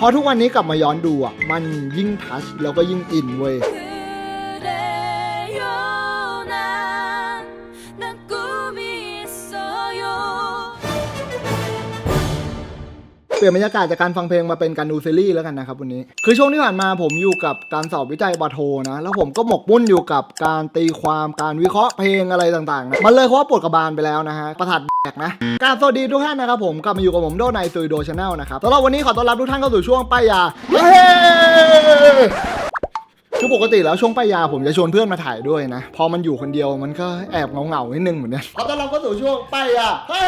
พอทุกวันนี้กลับมาย้อนดูอะ มันยิ่งทัชแล้วก็ยิ่งอินเว้ย เปลี่ยนบรรยากาศจากการฟังเพลงมาเป็นการดูซีรีส์แล้วกันนะครับวันนี้ คือช่วงที่ผ่านมาผมอยู่กับการสอบวิจัยบาโทนะ แล้วผมก็หมกมุ่นอยู่กับการตีความการวิเคราะห์เพลงอะไรต่างๆนะมันเลยเพราะว่าปวดกระบาลไปแล้วนะฮะประทัดแดกนะกราบสวัสดีทุกท่านนะครับผมกลับมาอยู่กับผมโดในซูโดชาแนลนะครับสำหรับวันนี้ขอต้อนรับทุกท่านเข้าสู่ช่วงป้ายยาเฮ้คือปกติแล้วช่วงป้ายาผมจะชวนเพื่อนมาถ่ายด้วยนะ พอมันอยู่คนเดียวมันก็แอบเงาๆนิดนึงเหมือนกันขอต้อนรับเข้าสู่ช่วงป้ายยาเฮ้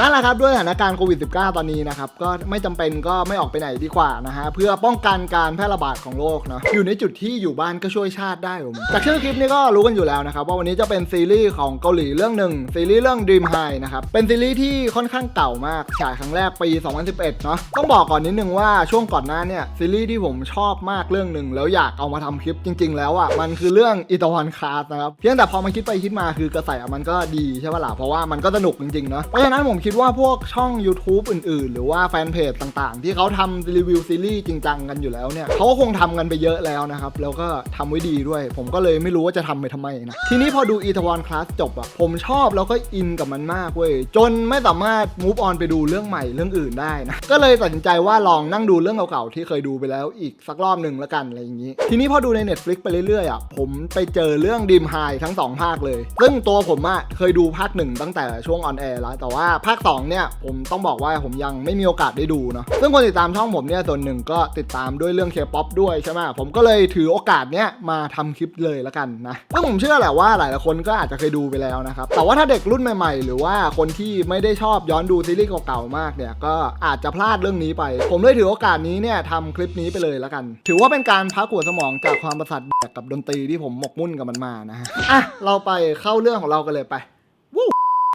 นั่นแหละครับด้วยสถานการณ์โควิด -19 ตอนนี้นะครับก็ไม่จำเป็นก็ไม่ออกไปไหนดีกว่านะฮะเพื่อป้องกันการแพร่ระบาดของโรคเนาะอยู่ในจุดที่อยู่บ้านก็ช่วยชาติได้ผมจากชื่อคลิปนี้ก็รู้กันอยู่แล้วนะครับว่าวันนี้จะเป็นซีรีส์ของเกาหลีเรื่องหนึ่งซีรีส์เรื่อง Dream High นะครับเป็นซีรีส์ที่ค่อนข้างเก่ามากฉายครั้งแรกปี 2011 เนาะต้องบอกก่อนนิดนึงว่าช่วงก่อนหน้าเนี่ยซีรีส์ที่ผมชอบมากเรื่องหนึ่งแล้วอยากเอามาทำคลิปจริง ๆ แล้วอะมันคือเรื่องอิตาวันคาสนะครับเพียงแต่พอมาคิดไปคิดมาคือกระแสมันก็ดีใช่ปะล่ะเพราะว่ามันก็สนุกจริงๆเนาะเพราะฉะนั้นผมคิดว่าพวกช่อง YouTube อื่นๆ หรือว่าแฟนเพจต่างๆ ที่เขาทำรีวิวซีรีส์จริงจังกันอยู่แล้วเนี่ยเขาก็คงทำกันไปเยอะแล้วนะครับ แล้วก็ทำไว้ดีด้วย ผมก็เลยไม่รู้ว่าจะทำไปทำไมนะ ทีนี้พอดูอีทวอนคลาสจบอะผมชอบแล้วก็อินกับมันมากเว้ย จนไม่สามารถ move on ไปดูเรื่องใหม่เรื่องอื่นได้นะ ก็เลยตัดสินใจว่าลองนั่งดูเรื่องเก่าๆ ที่เคยดูไปแล้วอีกสักรอบหนึ่งแล้วกันอะไรอย่างนี้ ทีนี้พอดูใน Netflix ไปเรื่อยๆอะผมไปเจอเรื่องดีมไฮทั้งสองภาคเลย ซึ่งตัวผมอะเคยดูภาคหนึ่งตั้งแต่ช่วงออนแอร์แล้วแต่ว่าภาคสองเนี่ย ผมต้องบอกว่าผมยังไม่มีโอกาสได้ดูเนาะซึ่งคนติดตามช่องผมเนี่ยส่วนหนึ่งก็ติดตามด้วยเรื่องเคป๊อปด้วยใช่ไหมผมก็เลยถือโอกาสเนี้ยมาทำคลิปเลยล้วกันนะซึ่งผมเชื่อแหละว่าหลายๆคนก็อาจจะเคยดูไปแล้วนะครับแต่ว่าถ้าเด็กรุ่นใหม่ๆ หรือว่าคนที่ไม่ได้ชอบย้อนดูซีรีส์เก่าๆมากเนี่ยก็อาจจะพลาดเรื่องนี้ไป ผมเลยถือโอกาสนี้เนี่ยทำคลิปนี้ไปเลยล้วกัน ถือว่าเป็นการพักหัวสมองจากความประสาทแดกกับดนตรีที่ผมหมกมุ่นกับมันมานะฮะอะเราไปเข้าเรื่องของเรากันเลยไป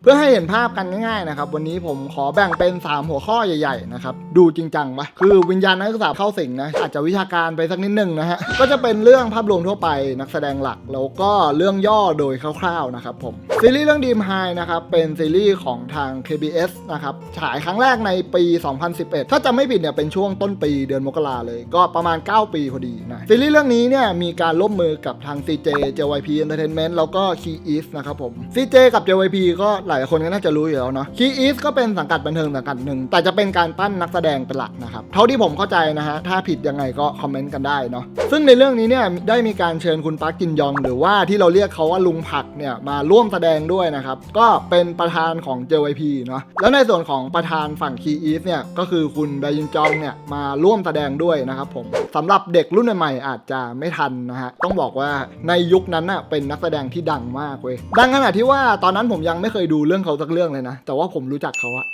เพื่อให้เห็นภาพกันง่ายๆนะครับวันนี้ผมขอแบ่งเป็น 3 หัวข้อใหญ่ๆนะครับดูจริงจังปะคือวิญญาณนักศึกษาเข้าสิงนะอาจจะวิชาการไปสักนิดหนึ่งนะฮะก็จะเป็นเรื่องภาพรวมทั่วไปนักแสดงหลักแล้วก็เรื่องย่อโดยคร่าวๆนะครับผมซีรีส์เรื่องดีมไฮนะครับเป็นซีรีส์ของทาง KBS นะครับฉายครั้งแรกในปี 2011 ถ้าจะไม่ผิดเนี่ยเป็นช่วงต้นปีเดือนมกราเลย ก็ประมาณ 9 ปีพอดีนะซีรีส์เรื่องนี้เนี่ยมีการร่วมมือกับทาง CJ JYP Entertainment แล้วก็ Key East นะครับผม CJ กับ JYP ก็หลายคนก็น่าจะรู้อยู่แล้วเนาะ Key East ก็เป็นสังกัดบันเทิงสังกัดหนึ่งแต่จะเป็นการปั้นนักแสดงเป็นหลักนะครับเท่าที่ผมเข้าใจนะฮะถ้าผิดยังไงก็คอมเมนต์กันได้เนาะซึ่งในเรื่องนี้เนี่ยได้มีการเชิญคุณปาร์คจินยอง หรือว่าที่เราเรียกเขาว่าลุงผักเนี่ยมาร่วมแสดงด้วยนะครับก็เป็นประธานของ JYP เนาะแล้วในส่วนของประธานฝั่ง Key East เนี่ยก็คือคุณแบยินจองเนี่ยมาร่วมแสดงด้วยนะครับผมสำหรับเด็กรุ่นใหม่ๆอาจจะไม่ทันนะฮะต้องบอกว่าในยุคนั้นน่ะเป็นนักแสดงที่ดังมากเว้ยดังขนาดที่ว่าตอนนั้นผมยังไม่เคยดูดูเรื่องเขาสักเรื่องเลยนะ แต่ว่าผมรู้จักเขาอะ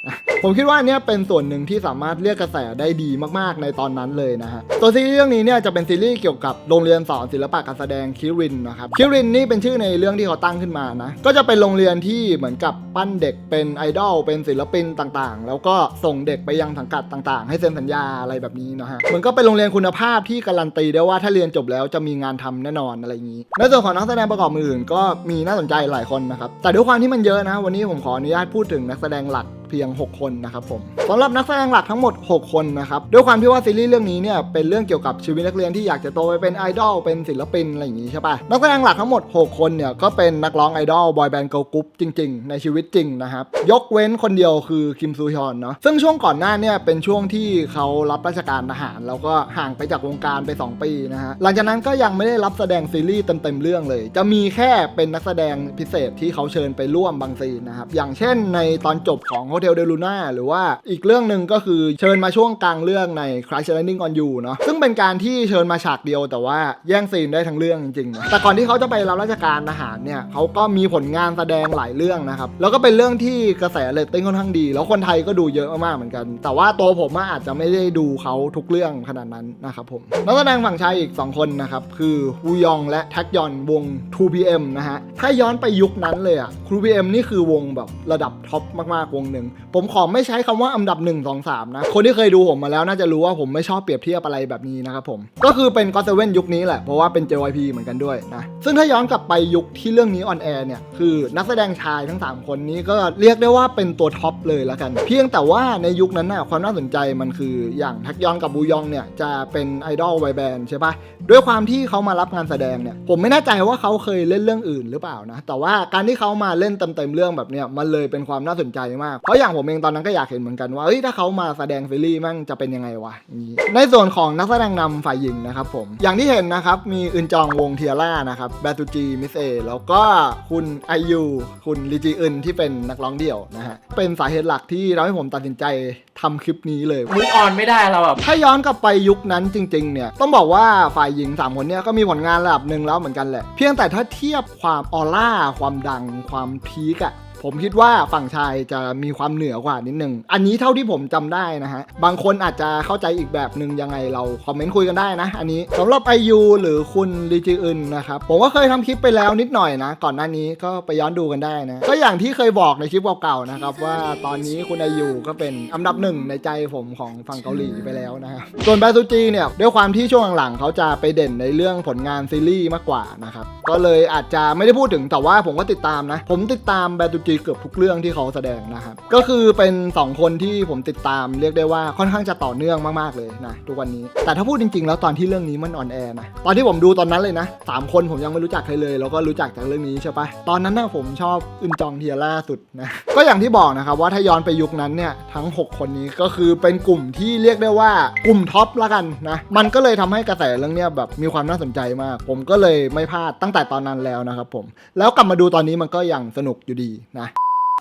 ผมคิดว่าเนี่ยเป็นส่วนหนึ่งที่สามารถเรียกกระแสได้ดีมากๆในตอนนั้นเลยนะฮะตัวซีรีส์เรื่องนี้เนี่ยจะเป็นซีรีส์เกี่ยวกับโรงเรียนสอนศิลปะการแสดงคิรินนะครับคิรินนี่เป็นชื่อในเรื่องที่เขาตั้งขึ้นมานะก็จะเป็นโรงเรียนที่เหมือนกับปั้นเด็กเป็นไอดอลเป็นศิลปินต่างๆ แล้วก็ส่งเด็กไปยังสังกัดต่างๆ ให้เซ็นสัญญาอะไรแบบนี้นะฮะเหมือนก็เป็นโรงเรียนคุณภาพที่การันตีได้ว่าถ้าเรียนจบแล้วจะมีงานทำแน่นอนอะไรอย่างนี้ในส่วนของนักแสดงประกอบอื่นก็มีน่าสนใจหลายคนนะครับแต่ด้วยความที่มันเยอะนะวันนี้ผมขออนุญาตพูดถึงนักแสดงหลัก เพียง 6 คนนะครับผมสำหรับนักแสดงหลักทั้งหมด 6 คนนะครับด้วยความที่ว่าซีรีส์เรื่องนี้เนี่ยเป็นเรื่องเกี่ยวกับชีวิตนักเรียนที่อยากจะโตไปเป็นไอดอลเป็นศิลปินอะไรอย่างงี้ใช่ปะนักแสดงหลักทั้งหมด 6 คนเนี่ยก็เป็นนักร้องไอดอลบอยแบนด์เกิร์ลกรุ๊ปจริง ๆ ในชีวิตจริงนะครับยกเว้นคนเดียวคือคิมซูฮยอนเนาะซึ่งช่วงก่อนหน้าเนี่ยเป็นช่วงที่เขารับราชการทหาร แล้วก็ห่างไปจากวงการไป 2 ปีนะฮะหลังจากนั้นก็ยังไม่ได้รับแสดงซีรีส์เต็มๆเรื่องเลย จะมีแค่เป็นนักแสดงพิเศษที่เขาเชิญไปร่วมบางซีนนะครับอย่างเช่นในตอนจบของ Hotel de Luna หรือว่าอีกเรื่องหนึ่งก็คือเชิญมาช่วงกลางเรื่องใน Crash Landing on You เนาะซึ่งเป็นการที่เชิญมาฉากเดียวแต่ว่าแย่งซีนได้ทั้งเรื่องจริงๆนะแต่ก่อนที่เขาจะไปรับราชการทหารเนี่ยเขาก็มีผลงานแสดงหลายเรื่องนะครับแล้วก็เป็นเรื่องที่กระแสเรตติ้งค่อนข้างดี แล้วคนไทยก็ดูเยอะมากๆเหมือนกัน แต่ว่าตัวผมอาจจะไม่ได้ดูเขาทุกเรื่องขนาดนั้นนะครับผมนักแสดงฝั่งชายอีก 2 คนนะครับคือวูยองและแท็กยอนวง 2PM นะฮะถ้าย้อนไปยุคนั้นเลยอะ 2PM นี่คือวงแบบระดับท็อปมากๆวงหนึ่งผมขอไม่ใช้คำว่าอันดับ 1 2 3 นะ คนที่เคยดูผมมาแล้วน่าจะรู้ว่าผมไม่ชอบเปรียบเทียบอะไรแบบนี้นะครับผม ก็คือเป็นก็เซเว่นยุคนี้แหละ เพราะว่าเป็น JYP เหมือนกันด้วยนะ ซึ่งถ้าย้อนกลับไปยุคที่เรื่องนี้ออนแอร์เนี่ย คือนักแสดงชายทั้ง 3 คนนี้ก็เรียกได้ว่าเป็นตัวท็อปเลยละกัน เพียงแต่ว่าในยุคนั้นน่ะความน่าสนใจมันคืออย่างทักยอนกับบูยองเนี่ยจะเป็นไอดอลไวแบนด์ใช่ปะด้วยความที่เขามารับงานแสดงเนี่ยผมไม่แน่ใจว่าเขาเคยเล่นเรื่องอื่นหรือเปล่านะแต่ว่าการที่เขามาเล่นเต็มๆเรื่องแบบเนี้ยมันเลยเป็นความน่าสนใจมากเพราะอย่างผมเองตอนนั้นก็อยากเห็นเหมือนกันว่าเอ้ยถ้าเขามาแสดงซีรีส์มั่งจะเป็นยังไงวะอย่างนี้ในส่วนของนักแสดงนำฝ่ายหญิงนะครับผมอย่างที่เห็นนะครับมีอึนจองวงเทียร่านะครับแบตูจีมิสเอแล้วก็คุณไอยูคุณลีจีอึนที่เป็นนักร้องเดี่ยวนะฮะเป็นสาเหตุหลักที่เราให้ผมตัดสินใจทำคลิปนี้เลยมุกออนไม่ได้เราแบบถ้าย้อนกลับไปยุคนั้นจริงๆเนี่ยต้องบอกว่าฝ่ายหญิง 3 คนเนี่ยก็มีผลงานระดับหนึ่งแล้วเหมือนกันแหละ เพียงแต่ถ้าเทียบความออร่า ความดัง ความพีคอะ ผมคิดว่าฝั่งชายจะมีความเหนือกว่านิดนึง อันนี้เท่าที่ผมจำได้นะฮะ บางคนอาจจะเข้าใจอีกแบบหนึ่งยังไงเราคอมเมนต์คุยกันได้นะ อันนี้สำหรับไอยูหรือคุณลีจีอึนนะครับ ผมก็เคยทำคลิปไปแล้วนิดหน่อยนะ ก่อนหน้านี้ก็ไปย้อนดูกันได้นะ ก็อย่างที่เคยบอกในคลิปเก่าๆนะครับว่าตอนนี้คุณไอยูก็เป็นอันดับหนึ่งในใจผมของฝั่งเกาหลีไปแล้วนะครับ ส่วนแบซูจีเนี่ยด้วยความที่ช่วงหลังๆเขาจะไปเด่นในเรื่องผลงานซีรีส์มากกว่านะครับ ก็เลยอาจจะไม่ได้พูดถึงแต่ว่าผมก็ติดตามนะ ผมติดตามแบซูจเกือบทุกเรื่องที่เขาแสดงนะครับก็คือเป็น 2 คนที่ผมติดตามเรียกได้ว่าค่อนข้างจะต่อเนื่องมากๆเลยนะทุกวันนี้ แต่ถ้าพูดจริง ๆ แล้วตอนที่เรื่องนี้มันออนแอร์นะตอนที่ผมดูตอนนั้นเลยนะสามคนผมยังไม่รู้จักใครเลย แล้วก็รู้จักจากเรื่องนี้ใช่ปะตอนนั้นนะผมชอบอึนจองเทียร่าสุดนะก็อย่างที่บอกนะครับว่าถ้าย้อนไปยุคนั้นเนี่ยทั้ง 6 คนนี้ก็คือเป็นกลุ่มที่เรียกได้ว่ากลุ่มท็อปละกันนะมันก็เลยทำให้กระแสเรื่องเนี้ยแบบมีความน่าสนใจมาก ผมก็เลยไม่พลาดตั้งแต่ตอนนั้นแล้วนะครับผมแล้วกลับมาดูตอนนี้มันก็ยังสนุกอยู่ดีนะ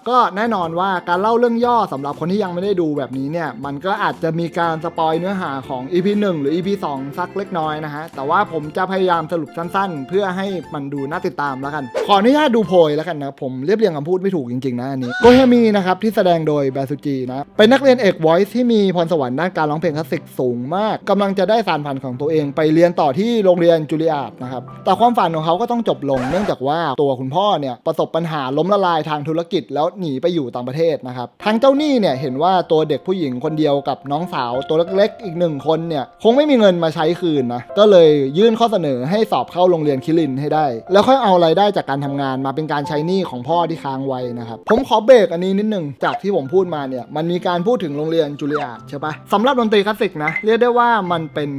ก็แน่นอนว่าการเล่าเรื่องย่อสำหรับคนที่ยังไม่ได้ดูแบบนี้เนี่ย มันก็อาจจะมีการสปอยเนื้อหาของ EP 1 หรือ EP 2 สักเล็กน้อยนะฮะ แต่ว่าผมจะพยายามสรุปสั้นๆ เพื่อให้มันดูน่าติดตามแล้วกัน ขออนุญาตดูโพยแล้วกันนะ ผมเรียบเรียงคำพูดไม่ถูกจริงๆนะอันนี้โกเฮมีนะครับที่แสดงโดยแบซูจีนะ เป็นนักเรียนเอก Voice ที่มีพรสวรรค์ด้านการร้องเพลงคลาสสิกสูงมากกำลังจะได้สานฝันของตัวเองไปเรียนต่อที่โรงเรียนจูเลียาดนะครับ แต่ความฝันของเขาก็ต้องจบลง เนื่องจากว่าตัวคุณพ่อเนี่ยประสบปัญหาล้มละลายทางธุรกิจแล้วหนีไปอยู่ต่างประเทศนะครับทางเจ้าหนี้เนี่ยเห็นว่าตัวเด็กผู้หญิงคนเดียวกับน้องสาวตัวเล็กๆอีกหนึ่งคนเนี่ยคงไม่มีเงินมาใช้คืนนะก็เลยยื่นข้อเสนอให้สอบเข้าโรงเรียนคิรินให้ได้ แล้วค่อยเอารายได้จากการทำงานมาเป็นการใช้หนี้ของพ่อที่ค้างไว้นะครับผมขอเบรกอันนี้นิดนึงจากที่ผมพูดมาเนี่ยมันมีการพูดถึงโรงเรียนจูเลียใช่ปะสำหรับดนตรีคลาสสิกนะเรียกได้ว่ามันเป็น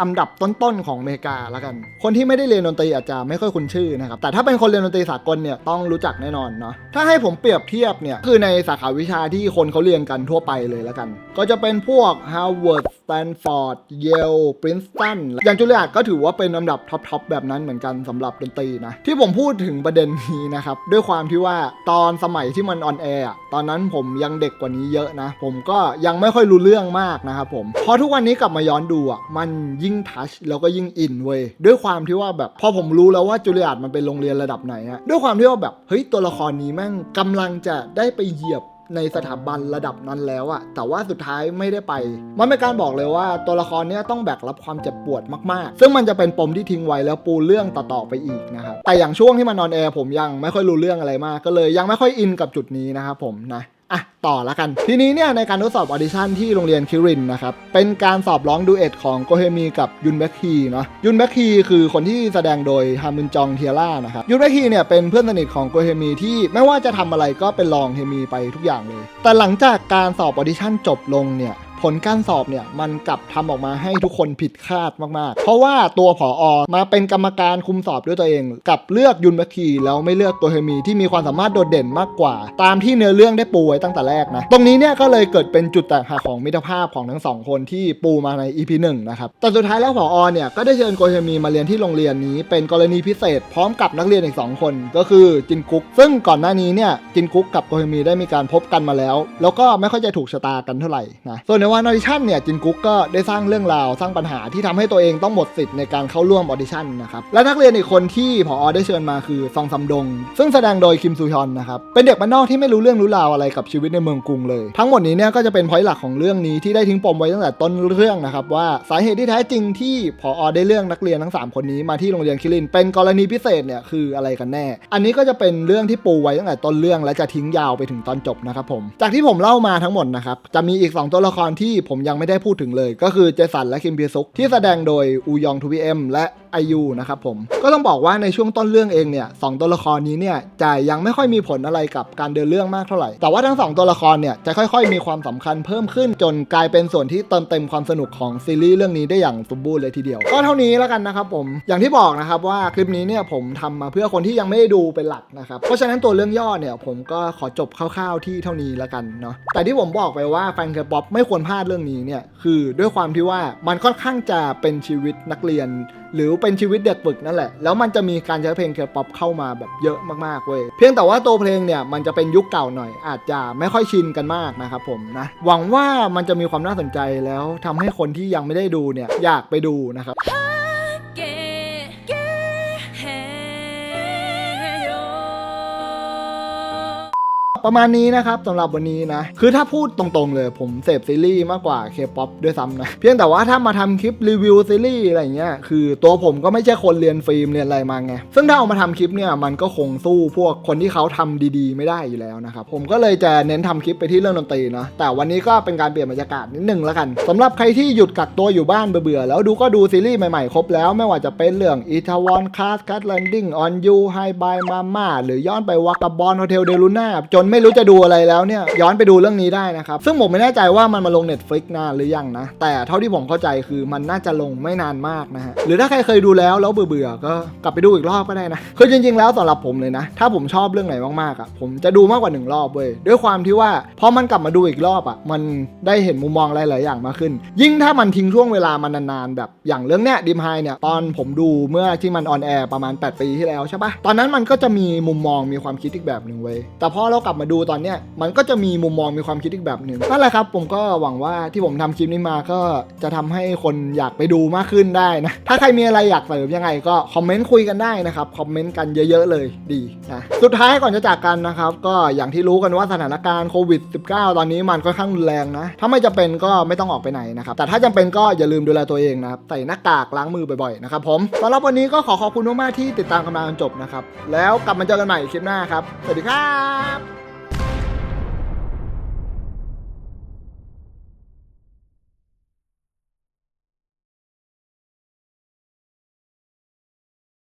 อันดับต้นๆของอเมริกาละกัน คนที่ไม่ได้เรียนดนตรีอาจจะไม่ค่อยคุ้นชื่อนะครับแต่ถ้าเป็นคนเรียนดนตรีสากลเนี่ยต้องรู้จักแน่นอนเนาะถ้าให้ผมเปรียบเทียบเนี่ยคือในสาขาวิชาที่คนเขาเรียนกันทั่วไปเลยแล้วกัน ก็จะเป็นพวก Harvard Stanford Yale Princeton อย่างจูเลียร์ดก็ถือว่าเป็นลำดับท็อปๆแบบนั้นเหมือนกันสำหรับดนตรีนะ ที่ผมพูดถึงประเด็นนี้นะครับ ด้วยความที่ว่าตอนสมัยที่มันออนแอร์ตอนนั้นผมยังเด็กกว่านี้เยอะนะ ผมก็ยังไม่ค่อยรู้เรื่องมากนะครับผม พอทุกวันนี้กลับมาย้อนดูอะมันยิ่งทัชแล้วก็ยิ่งอินเว้ยด้วยความที่ว่าแบบพอผมรู้แล้วว่าจูเลียร์ดมันเป็นโรงเรียนระดับไหนอะด้วยความที่ว่าแบบเฮ้ยตัวละครนี้แม่งกำลังจะได้ไปเหยียบ ในสถาบันระดับนั้นแล้วอะแต่ว่าสุดท้ายไม่ได้ไป มันเป็นการบอกเลยว่าตัวละครเนี้ยต้องแบกรับความเจ็บปวดมากๆ ซึ่งมันจะเป็นปมที่ทิ้งไว้แล้วปูเรื่องต่อๆไปอีกนะครับแต่อย่างช่วงที่มันนอนแอร์ผมยังไม่ค่อยรู้เรื่องอะไรมาก ก็เลยยังไม่ค่อยอินกับจุดนี้นะครับผมนะ อะต่อละกัน ทีนี้เนี่ยในการทดสอบออดิชั่นที่โรงเรียนคิรินนะครับ เป็นการสอบร้องดูเอทของโกเฮมีกับยุนแบคฮีเนาะยุนแบคฮีคือคนที่แสดงโดยฮามุนจองเทียร่านะครับยุนแบคฮีเนี่ยเป็นเพื่อนสนิทของโกเฮมีที่ไม่ว่าจะทำอะไรก็เป็นรองเฮมีไปทุกอย่างเลย แต่หลังจากการสอบออดิชั่นจบลงเนี่ย ผลการสอบเนี่ยมันกลับทำออกมาให้ทุกคนผิดคาดมากๆ เพราะว่าตัวผออมาเป็นกรรมการคุมสอบด้วยตัวเอง กับเลือกยุนบคคีแล้วไม่เลือกตัวเฮมีที่มีความสามารถโดดเด่นมากกว่า ตามที่เนื้อเรื่องได้ปูไว้ตั้งแต่แรกนะ ตรงนี้เนี่ยก็เลยเกิดเป็นจุดแตกหักของมิตรภาพของทั้งสองคนที่ปูมาใน EP 1นะครับ แต่สุดท้ายแล้วผออเนี่ยก็ได้เชิญโกเฮมีมาเรียนที่โรงเรียนนี้ เป็นกรณีพิเศษ พร้อมกับนักเรียนอีก 2 คน ก็คือจินกุ๊ก ซึ่งก่อนหน้านี้เนี่ยจินกุ๊กกับโกเฮมีได้มีการพบกันมาแล้ว แล้วก็ไม่ค่อยจะถูกชะตากันเท่าไหร่นะส่วนในวันออดิชั่นเนี่ยจินกุ๊กก็ได้สร้างเรื่องราวสร้างปัญหาที่ทำให้ตัวเองต้องหมดสิทธิ์ในการเข้าร่วมออดิชั่นนะครับและนักเรียนอีกคนที่ผอได้เชิญมาคือซองซัมดง ซึ่งแสดงโดยคิมซูฮยอนนะครับเป็นเด็กบ้านนอกที่ไม่รู้เรื่องรู้ราวอะไรกับชีวิตในเมืองกรุงเลย ทั้งหมดนี้เนี่ยก็จะเป็นพอยต์หลักของเรื่องนี้ที่ได้ทิ้งปมไว้ตั้งแต่ต้นเรื่องนะครับว่าสาเหตุที่แท้จริงที่ผอได้เรื่องนักเรียนทั้งสามคนนี้มาที่โรงเรียนคิริน เป็นกรณีพิเศษเนี่ยคืออะไรกันแน่ อันนี้ก็จะเป็นเรื่องที่ปูไว้ตั้งแต่ต้นเรื่องและจะทิ้งยาวไปถึงตอนจบนะครับผมจากที่ผมเล่ามาทั้งหมดนะครับจะมีอีก 2 ตัวละครที่ผมยังไม่ได้พูดถึงเลย ก็คือเจสันและคิมเบียซุกที่แสดงโดยอูยองทูบีเอ็มและไอยูนะครับผมก็ต้องบอกว่าในช่วงต้นเรื่องเองเนี่ยสองตัวละครนี้เนี่ยจะยังไม่ค่อยมีผลอะไรกับการเดินเรื่องมากเท่าไหร่ แต่ว่าทั้งสองตัวละครเนี่ยจะค่อย ๆ มีความสำคัญเพิ่มขึ้นจนกลายเป็นส่วนที่เติมเต็มความสนุกของซีรีส์เรื่องนี้ได้อย่างสมบูรณ์เลยทีเดียว ก็เท่านี้แล้วกันนะครับผมอย่างที่บอกนะครับว่าคลิปนี้เนี่ยผมทำมาเพื่อคนที่ยังไม่ได้ดูเป็นหลักนะครับเพราะฉะนั้นตัวเรื่องย่อเนี่ยผมก็ขอจบคร่าวๆที่เท่านี้แล้วกันเนาะแต่ที่ผมบอกไปว่าแฟนเคป๊อปไม่ควรพลาดเรื่องนี้เนี่ยคือด้วยความที่ว่ามันค่อนข้างจะเป็นชีวิตนักเรียน หรือเป็นชีวิตเด็กฝึกนั่นแหละ แล้วมันจะมีการใช้เพลงเคป๊อปเข้ามาแบบเยอะมากๆเว้ยเพียงแต่ว่าตัวเพลงเนี่ยมันจะเป็นยุคเก่าหน่อย อาจจะไม่ค่อยชินกันมากนะครับผมนะหวังว่ามันจะมีความน่าสนใจแล้วทำให้คนที่ยังไม่ได้ดูเนี่ยอยากไปดูนะครับ ประมาณนี้นะครับสำหรับวันนี้นะ คือถ้าพูดตรงๆเลยผมเสพซีรีส์มากกว่าเคป๊อปด้วยซ้ำนะ เพียงแต่ว่าถ้ามาทำคลิปรีวิวซีรีส์อะไรเงี้ยคือตัวผมก็ไม่ใช่คนเรียนฟิล์มเรียนอะไรมาไง ซึ่งถ้าเอามาทำคลิปเนี่ยมันก็คงสู้พวกคนที่เขาทำดีๆ ไม่ได้อยู่แล้วนะครับผมก็เลยจะเน้นทำคลิปไปที่เรื่องดนตรีนะแต่วันนี้ก็เป็นการเปลี่ยนบรรยากาศนิดนึงแล้วกันสำหรับใครที่หยุดกักตัวอยู่บ้านเบื่อๆแล้วดูก็ดูซีรีส์ใหม่ๆครบแล้วไม่ว่าจะเป็นเรื่อง i t a w o n Class Cat Landing on You High by Mama หรือย้อนไปวากาบอนโฮเทลเดลูน่าจนไม่รู้จะดูอะไรแล้วเนี่ยย้อนไปดูเรื่องนี้ได้นะครับ ซึ่งผมไม่แน่ใจว่ามันมาลง Netflix นานหรือยังนะ แต่เท่าที่ผมเข้าใจคือมันน่าจะลงไม่นานมากนะฮะหรือถ้าใครเคยดูแล้วแล้วเบื่อๆก็กลับไปดูอีกรอบก็ได้นะคือจริง ๆ แล้วสำหรับผมเลยนะ ถ้าผมชอบเรื่องไหนมากๆอะผมจะดูมากกว่าหนึ่งรอบเว้ยด้วยความที่ว่าพอมันกลับมาดูอีกรอบอะมันได้เห็นมุมมองหลายๆอย่างมากขึ้น ยิ่งถ้ามันทิ้งช่วงเวลามานานๆแบบอย่างเรื่องเนี้ยดิมไฮเนี่ยตอนผมดูเมื่อที่มันออนแอร์ประมาณ 8 ปีที่แล้วใช่ปะตอนนั้นมันก็จะมีมุมมองมีความคิดอีกแบบหนึ่งเว้ยแต่พอเรากลับมาดูตอนเนี้ยมันก็จะมีมุมมองมีความคิดอีกแบบหนึ่งนั่นแหละครับผมก็หวังว่าที่ผมทำคลิปนี้มาก็จะทำให้คนอยากไปดูมากขึ้นได้นะ ถ้าใครมีอะไรอยากเสริมยังไงก็คอมเมนต์คุยกันได้นะครับ คอมเมนต์กันเยอะ ๆ เลยดีนะ สุดท้ายก่อนจะจากกันนะครับ ก็อย่างที่รู้กันว่าสถานการณ์โควิด -19 ตอนนี้มันค่อนข้างรุนแรงนะ ถ้าไม่จำเป็นก็ไม่ต้องออกไปไหนนะครับ แต่ถ้าจำเป็นก็อย่าลืมดูแลตัวเองนะครับ ใส่หน้ากากล้างมือบ่อยๆนะครับผมสำหรับวันนี้ก็ขอขอบคุณมากๆที่ติดตามกันมาจนจบนะครับ แล้วกลับมาเจอกันใหม่คลิปหน้าครับ สวัสดีครับ